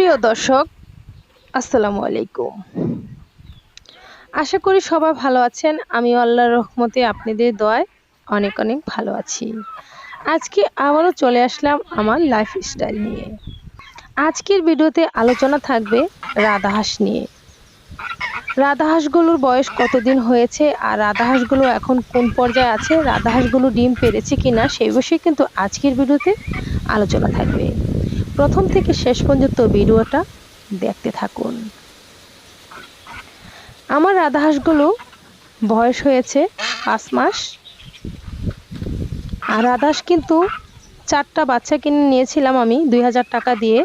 প্রিয় দর্শক, আসসালামু আলাইকুম। আশা করি সবাই ভালো আছেন। আমি আল্লাহর রহমতে আপনাদের দয় অনেক অনেক ভালো আছি। আজকে আবারও চলে আসলাম আমার লাইফ স্টাইল নিয়ে। আজকের ভিডিওতে আলোচনা থাকবে রাধাহাঁস নিয়ে। রাধাহাঁসগুলোর বয়স কতদিন হয়েছে আর রাধাহাঁসগুলো এখন কোন পর্যায়ে আছে? রাধাহাঁসগুলো ডিম পেরেছে কি না সেই বিষয়ে কিন্তু আজকের ভিডিওতে আলোচনা থাকবে। প্রথম থেকে শেষ পর্যন্ত ভিডিওটা দেখতে থাকুন। আমার রাধাহাঁসগুলো বয়স হয়েছে পাঁচ মাস। আর রাধাহাঁস কিন্তু চারটা বাচ্চা কিনে নিয়েছিলাম আমি দুই হাজার টাকা দিয়ে।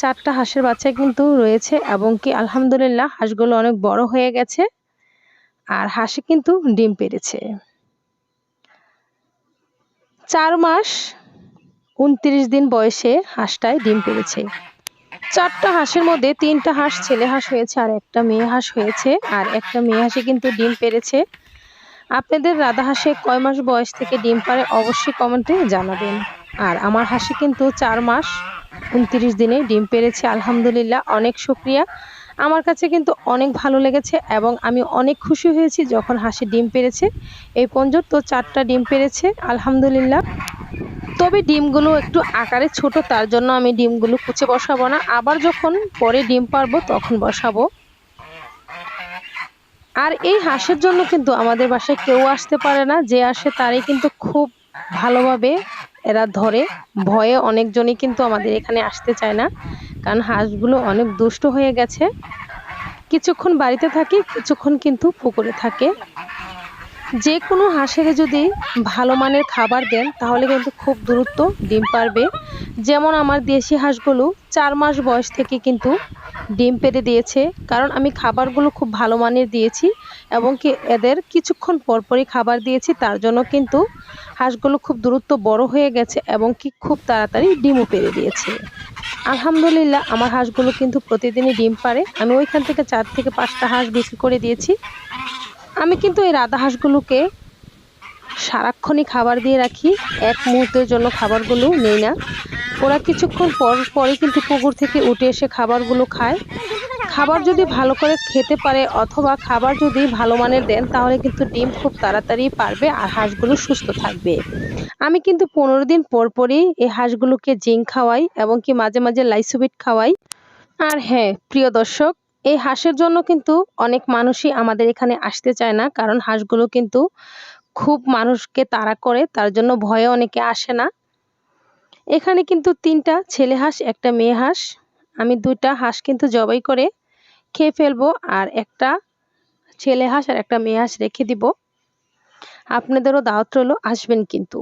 চারটা হাঁসের বাচ্চা কিন্তু রয়েছে এবং কি আলহামদুলিল্লাহ হাঁসগুলো অনেক বড় হয়ে গেছে। আর হাঁসে কিন্তু ডিম পেরেছে। চার মাস উনত্রিশ দিন বয়সে হাঁসটায় ডিম পেরেছে। চারটা হাঁসের মধ্যে তিনটা হাঁস ছেলে হাঁস হয়েছে আর একটা মেয়ে হাঁস হয়েছে আর একটা মেয়ে হাঁসে কিন্তু ডিম পেরেছে। আপনাদের রাধা হাঁসে কয় মাস বয়স থেকে ডিম পারে অবশ্যই কমেন্টে জানাবেন। আর আমার হাঁসে কিন্তু চার মাস উনত্রিশ দিনে ডিম পেরেছে, আলহামদুলিল্লাহ, অনেক শুক্রিয়া। আমার কাছে কিন্তু অনেক ভালো লেগেছে এবং আমি অনেক খুশি হয়েছি যখন হাঁসে ডিম পেরেছে। এই পর্যন্ত চারটা ডিম পেরেছে, আলহামদুলিল্লাহ। তবে ডিমগুলো একটু আকারে ছোট, তার জন্য আমি ডিমগুলো কুচে বসাবো না। আবার যখন পরে ডিম পারব তখন বসাবো। আর এই হাঁসের জন্য কিন্তু আমাদের বাসায় কেউ আসতে পারে না। যে আসে তারই কিন্তু খুব ভালোভাবে এরা ধরে। ভয়ে অনেকজনই কিন্তু আমাদের এখানে আসতে চায় না। কারণ হাঁসগুলো অনেক দুষ্ট হয়ে গেছে। কিছুক্ষণ বাড়িতে থাকে, কিছুক্ষণ কিন্তু পুকুরে থাকে। যে কোনো হাঁসের যদি ভালো মানের খাবার দেন, তাহলে কিন্তু খুব দ্রুত ডিম পারবে। যেমন আমার দেশি হাঁসগুলো চার মাস বয়স থেকে কিন্তু ডিম পেরে দিয়েছে। কারণ আমি খাবারগুলো খুব ভালো মানের দিয়েছি এবং কি এদের কিছুক্ষণ পরপরই খাবার দিয়েছি। তার জন্য কিন্তু হাঁসগুলো খুব দ্রুত বড় হয়ে গেছে এবং কি খুব তাড়াতাড়ি ডিমও পেরে দিয়েছে। আলহামদুলিল্লাহ, আমার হাঁসগুলো কিন্তু প্রতিদিনই ডিম পারে আমি ওইখান থেকে চার থেকে পাঁচটা হাঁস বিক্রি করে দিয়েছি। আমি কিন্তু এই রাধা হাঁসগুলোকে সারাক্ষণই খাবার দিয়ে রাখি। এক মুহূর্তের জন্য খাবারগুলো নেই না। ওরা কিছুক্ষণ পর, পরে কিন্তু পুকুর থেকে উঠে এসে খাবারগুলো খায়। খাবার যদি ভালো করে খেতে পারে অথবা খাবার যদি ভালো মানের দেন, তাহলে কিন্তু ডিম খুব তাড়াতাড়ি পারবে আর হাঁসগুলো সুস্থ থাকবে। আমি কিন্তু পনেরো দিন পর পরই এই হাঁসগুলোকে জিঙ্ক খাওয়াই এবং কি মাঝে মাঝে লাইসোবিট খাওয়াই। আর হ্যাঁ প্রিয় দর্শক এই হাঁসের জন্য কিন্তু অনেক মানুষই আমাদের এখানে আসতে চায় না, কারণ হাঁসগুলো কিন্তু খুব মানুষকে তাড়া করে, তার জন্য ভয়ে অনেকে আসে না। এখানে কিন্তু তিনটা ছেলে হাঁস, একটা মেয়ে হাঁস। আমি দুইটা হাঁস কিন্তু জবাই করে খেয়ে ফেলব আর একটা ছেলে হাঁস আর একটা মেয়ে হাঁস রেখে দিব। আপনাদেরও দাওয়াত রইল, আসবেন কিন্তু।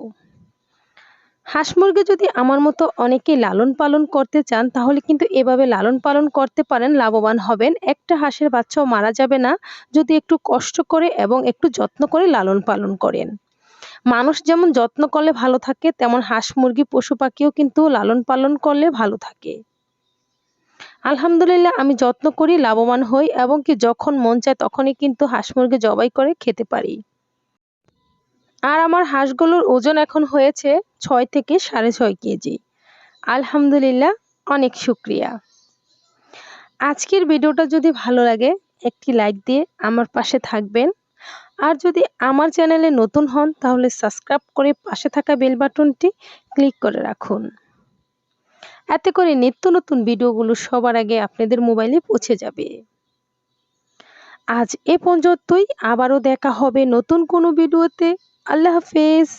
হাঁস মুরগি যদি আমার মতো অনেকেই লালন পালন করতে চান, তাহলে কিন্তু এভাবে লালন পালন করতে পারেন, লাভবান হবেন। একটা হাঁসের বাচ্চাও মারা যাবে না যদি একটু কষ্ট করে এবং একটু যত্ন করে লালন পালন করেন। মানুষ যেমন যত্ন করলে ভালো থাকে, তেমন হাঁস মুরগি, পশু পাখিও কিন্তু লালন পালন করলে ভালো থাকে। আলহামদুলিল্লাহ, আমি যত্ন করি, লাভবান হই এবং কি যখন মন চায় তখনই কিন্তু হাঁস মুরগি জবাই করে খেতে পারি। আর আমার হাঁসগুলোর ওজন এখন হয়েছে ছয় থেকে সাড়ে ছয় কেজি। আলহামদুলিল্লাহ, অনেক শুক্রিয়া। আজকের ভিডিওটা যদি ভালো লাগে, একটি লাইক দিয়ে আমার পাশে থাকবেন। আর যদি আমার চ্যানেলে নতুন হন, তাহলে সাবস্ক্রাইব করে পাশে থাকা বেল বাটনটি ক্লিক করে রাখুন। এতে করে নিত্য নতুন ভিডিওগুলো সবার আগে আপনাদের মোবাইলে পৌঁছে যাবে। আজ এ পর্যন্তই, আবারও দেখা হবে নতুন কোনো ভিডিওতে। আল্লাহ হাফেজ